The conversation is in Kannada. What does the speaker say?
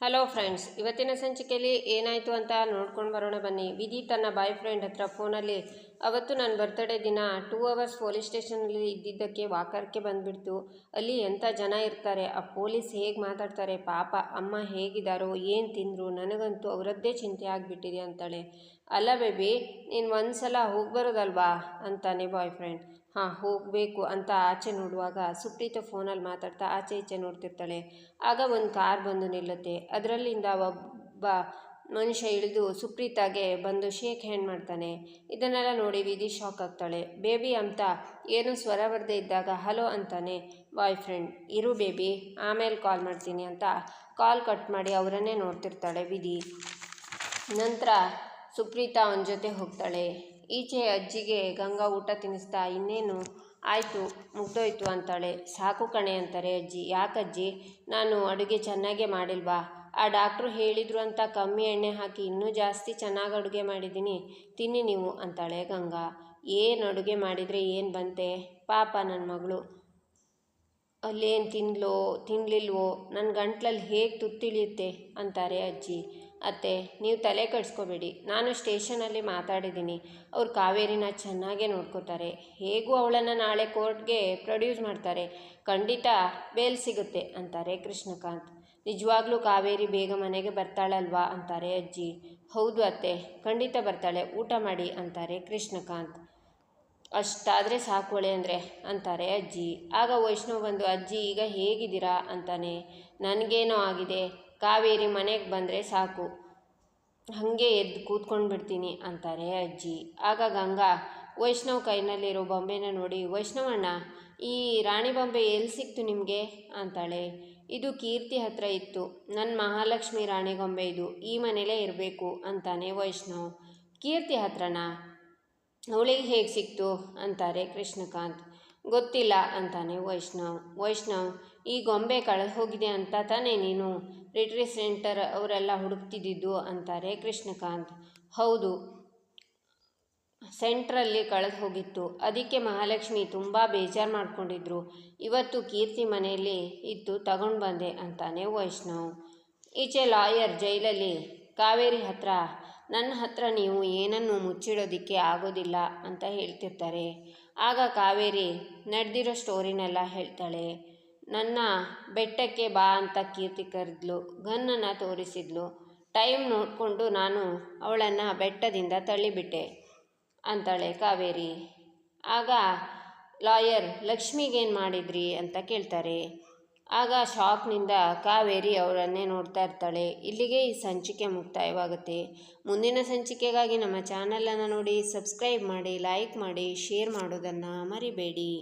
ಹಲೋ ಫ್ರೆಂಡ್ಸ್ ಇವತ್ತಿನ ಸಂಚಿಕೆಯಲ್ಲಿ ಏನಾಯಿತು ಅಂತ ನೋಡ್ಕೊಂಡು ಬರೋಣ ಬನ್ನಿ. ವಿಧಿ ತನ್ನ ಬಾಯ್ ಫ್ರೆಂಡ್ ಹತ್ರ ಫೋನಲ್ಲಿ ಅವತ್ತು ನನ್ನ ಬರ್ತಡೇ ದಿನ ಟೂ ಅವರ್ಸ್ ಪೊಲೀಸ್ ಸ್ಟೇಷನಲ್ಲಿ ಇದ್ದಿದ್ದಕ್ಕೆ ವಾಕರ್ಕೆ ಬಂದುಬಿಡ್ತು. ಅಲ್ಲಿ ಎಂಥ ಜನ ಇರ್ತಾರೆ? ಆ ಪೊಲೀಸ್ ಹೇಗೆ ಮಾತಾಡ್ತಾರೆ? ಪಾಪ ಅಮ್ಮ ಹೇಗಿದ್ದಾರೋ ಏನು ತಿಂದರು? ನನಗಂತೂ ಅವರದ್ದೇ ಚಿಂತೆ ಆಗಿಬಿಟ್ಟಿದೆ ಅಂತಾಳೆ. ಅಲ್ಲ ಬೇಬಿ ನೀನು ಒಂದು ಸಲ ಹೋಗಿ ಬರೋದಲ್ವಾ ಅಂತಾನೆ ಬಾಯ್ ಫ್ರೆಂಡ್ ಹಾಂ, ಹೋಗಬೇಕು ಅಂತ ಆಚೆ ನೋಡುವಾಗ ಸುಪ್ರೀತ ಫೋನಲ್ಲಿ ಮಾತಾಡ್ತಾ ಆಚೆ ಈಚೆ ನೋಡ್ತಿರ್ತಾಳೆ. ಆಗ ಒಂದು ಕಾರ್ ಬಂದು ನಿಲ್ಲುತ್ತೆ. ಅದರಲ್ಲಿಂದ ಒಬ್ಬ ಮನುಷ್ಯ ಇಳಿದು ಸುಪ್ರೀತಾಗೆ ಬಂದು ಶೇಕ್ ಹ್ಯಾಂಡ್ ಮಾಡ್ತಾನೆ. ಇದನ್ನೆಲ್ಲ ನೋಡಿ ವಿಧಿ ಶಾಕ್ ಆಗ್ತಾಳೆ. ಬೇಬಿ ಅಂತ ಏನು ಸ್ವರ ಬರದೇ ಇದ್ದಾಗ ಹಲೋ ಅಂತಾನೆ. ಬಾಯ್ ಫ್ರೆಂಡ್, ಇರು ಬೇಬಿ, ಆಮೇಲೆ ಕಾಲ್ ಮಾಡ್ತೀನಿ ಅಂತ ಕಾಲ್ ಕಟ್ ಮಾಡಿ ಅವರನ್ನೇ ನೋಡ್ತಿರ್ತಾಳೆ ವಿಧಿ. ನಂತರ ಸುಪ್ರೀತಾ ಅವನ ಜೊತೆ ಹೋಗ್ತಾಳೆ. ಈಚೆ ಅಜ್ಜಿಗೆ ಗಂಗಾ ಊಟ ತಿನ್ನಿಸ್ತಾ, ಇನ್ನೇನು? ಆಯಿತು, ಮುಗ್ದೋಯ್ತು ಅಂತಾಳೆ. ಸಾಕು ಕಣೆ ಅಂತಾರೆ ಅಜ್ಜಿ. ಯಾಕಜ್ಜಿ? ನಾನು ಅಡುಗೆ ಚೆನ್ನಾಗೇ ಮಾಡಿಲ್ವಾ? ಆ ಡಾಕ್ಟ್ರು ಹೇಳಿದರು ಅಂತ ಕಮ್ಮಿ ಎಣ್ಣೆ ಹಾಕಿ ಇನ್ನೂ ಜಾಸ್ತಿ ಚೆನ್ನಾಗಿ ಅಡುಗೆ ಮಾಡಿದ್ದೀನಿ. ತಿನ್ನಿ ನೀವು ಅಂತಾಳೆ ಗಂಗಾ. ಏನು ಅಡುಗೆ ಮಾಡಿದರೆ ಏನು ಬಂತೆ? ಪಾಪ ನನ್ನ ಮಗಳು. ಅಲ್ಲೇನು ತಿನ್ಲೋ ತಿನ್ನಲಿಲ್ವೋ ನನ್ನ ಗಂಟ್ಲಲ್ಲಿ ಹೇಗೆ ತುತ್ತಿಳಿಯುತ್ತೆ ಅಂತಾರೆ ಅಜ್ಜಿ. ಅತ್ತೆ, ನೀವು ತಲೆ ಕೆಡಿಸ್ಕೋಬೇಡಿ. ನಾನು ಸ್ಟೇಷನಲ್ಲಿ ಮಾತಾಡಿದ್ದೀನಿ. ಅವ್ರು ಕಾವೇರಿನ ಚೆನ್ನಾಗೇ ನೋಡ್ಕೋತಾರೆ. ಹೇಗೂ ಅವಳನ್ನು ನಾಳೆ ಕೋರ್ಟ್ಗೆ ಪ್ರೊಡ್ಯೂಸ್ ಮಾಡ್ತಾರೆ. ಖಂಡಿತ ಬೇಲ್ ಸಿಗುತ್ತೆ ಅಂತಾರೆ ಕೃಷ್ಣಕಾಂತ್. ನಿಜವಾಗ್ಲೂ ಕಾವೇರಿ ಬೇಗ ಮನೆಗೆ ಬರ್ತಾಳಲ್ವಾ ಅಂತಾರೆ ಅಜ್ಜಿ. ಹೌದು ಅತ್ತೆ, ಖಂಡಿತ ಬರ್ತಾಳೆ. ಊಟ ಮಾಡಿ ಅಂತಾರೆ ಕೃಷ್ಣಕಾಂತ್. ಅಷ್ಟಾದರೆ ಸಾಕೋಳೆ ಅಂದರೆ, ಅಂತಾರೆ ಅಜ್ಜಿ. ಆಗ ವೈಷ್ಣವ್ ಬಂದು, ಅಜ್ಜಿ, ಈಗ ಹೇಗಿದ್ದೀರಾ? ಅಂತಾನೆ. ನನಗೇನೋ ಆಗಿದೆ. ಕಾವೇರಿ ಮನೆಗೆ ಬಂದರೆ ಸಾಕು. ಹಾಗೆ ಎದ್ದು ಕೂತ್ಕೊಂಡು ಬಿಡ್ತೀನಿ ಅಂತಾರೆ ಅಜ್ಜಿ. ಆಗ ಗಂಗಾ, ವೈಷ್ಣವ್ ಕೈನಲ್ಲಿರೋ ಬೊಂಬೆನ ನೋಡಿ, ವೈಷ್ಣವಣ್ಣ, ಈ ರಾಣಿ ಬೊಂಬೆ ಎಲ್ಲಿ ಸಿಕ್ತು ನಿಮಗೆ? ಅಂತಾಳೆ. ಇದು ಕೀರ್ತಿ ಹತ್ರ ಇತ್ತು. ನನ್ನ ಮಹಾಲಕ್ಷ್ಮಿ ರಾಣಿ ಗೊಂಬೆ ಇದು. ಈ ಮನೇಲೇ ಇರಬೇಕು, ಅಂತಾನೆ ವೈಷ್ಣವ್. ಕೀರ್ತಿ ಹತ್ರನಾ? ಅವಳಿಗೆ ಹೇಗೆ ಸಿಕ್ತು? ಅಂತಾರೆ ಕೃಷ್ಣಕಾಂತ್. ಗೊತ್ತಿಲ್ಲ ಅಂತಾನೆ ವೈಷ್ಣವ್. ವೈಷ್ಣವ್, ಈ ಗೊಂಬೆ ಕಳೆದು ಹೋಗಿದೆ ಅಂತ ತಾನೇ ನೀನು? ರಿಟ್ರಿ ಸೆಂಟರ್ ಅವರೆಲ್ಲ ಹುಡುಕ್ತಿದ್ದಿದ್ದು ಅಂತಾರೆ ಕೃಷ್ಣಕಾಂತ್. ಹೌದು, ಸೆಂಟ್ರಲ್ಲಿ ಕಳೆದು ಹೋಗಿತ್ತು. ಅದಕ್ಕೆ ಮಹಾಲಕ್ಷ್ಮಿ ತುಂಬ ಬೇಜಾರು ಮಾಡಿಕೊಂಡಿದ್ರು. ಇವತ್ತು ಕೀರ್ತಿ ಮನೆಯಲ್ಲಿ ಇತ್ತು ತಗೊಂಡು ಬಂದೆ ಅಂತಾನೆ ವೈಷ್ಣವ್. ಈಚೆ ಲಾಯರ್ ಜೈಲಲ್ಲಿ ಕಾವೇರಿ ಹತ್ರ ನನ್ನ ಹತ್ರ ನೀವು ಏನನ್ನು ಮುಚ್ಚಿಡೋದಿಕ್ಕೆ ಆಗೋದಿಲ್ಲ ಅಂತ ಹೇಳ್ತಿರ್ತಾರೆ. ಆಗ ಕಾವೇರಿ ನಡೆದಿರೋ ಸ್ಟೋರಿನೆಲ್ಲ ಹೇಳ್ತಾಳೆ. ನನ್ನ ಬೆಟ್ಟಕ್ಕೆ ಬಾ ಅಂತ ಕೀರ್ತಿ ಕರೆದ್ಲು. ಗನ್ನನ್ನು ತೋರಿಸಿದ್ಲು. ಟೈಮ್ ನೋಡಿಕೊಂಡು ನಾನು ಅವಳನ್ನು ಬೆಟ್ಟದಿಂದ ತಳ್ಳಿಬಿಟ್ಟೆ ಅಂತಾಳೆ ಕಾವೇರಿ. ಆಗ ಲಾಯರ್, ಲಕ್ಷ್ಮಿಗೇನು ಮಾಡಿದ್ರಿ ಅಂತ ಕೇಳ್ತಾರೆ. ಆಗ ಶಾಕ್ನಿಂದ ಕಾವೇರಿ ಅವರನ್ನೇ ನೋಡ್ತಾ ಇರ್ತಾಳೆ. ಇಲ್ಲಿಗೆ ಈ ಸಂಚಿಕೆ ಮುಕ್ತಾಯವಾಗುತ್ತೆ. ಮುಂದಿನ ಸಂಚಿಕೆಗಾಗಿ ನಮ್ಮ ಚಾನಲನ್ನು ನೋಡಿ, ಸಬ್ಸ್ಕ್ರೈಬ್ ಮಾಡಿ, ಲೈಕ್ ಮಾಡಿ, ಶೇರ್ ಮಾಡೋದನ್ನು ಮರಿಬೇಡಿ.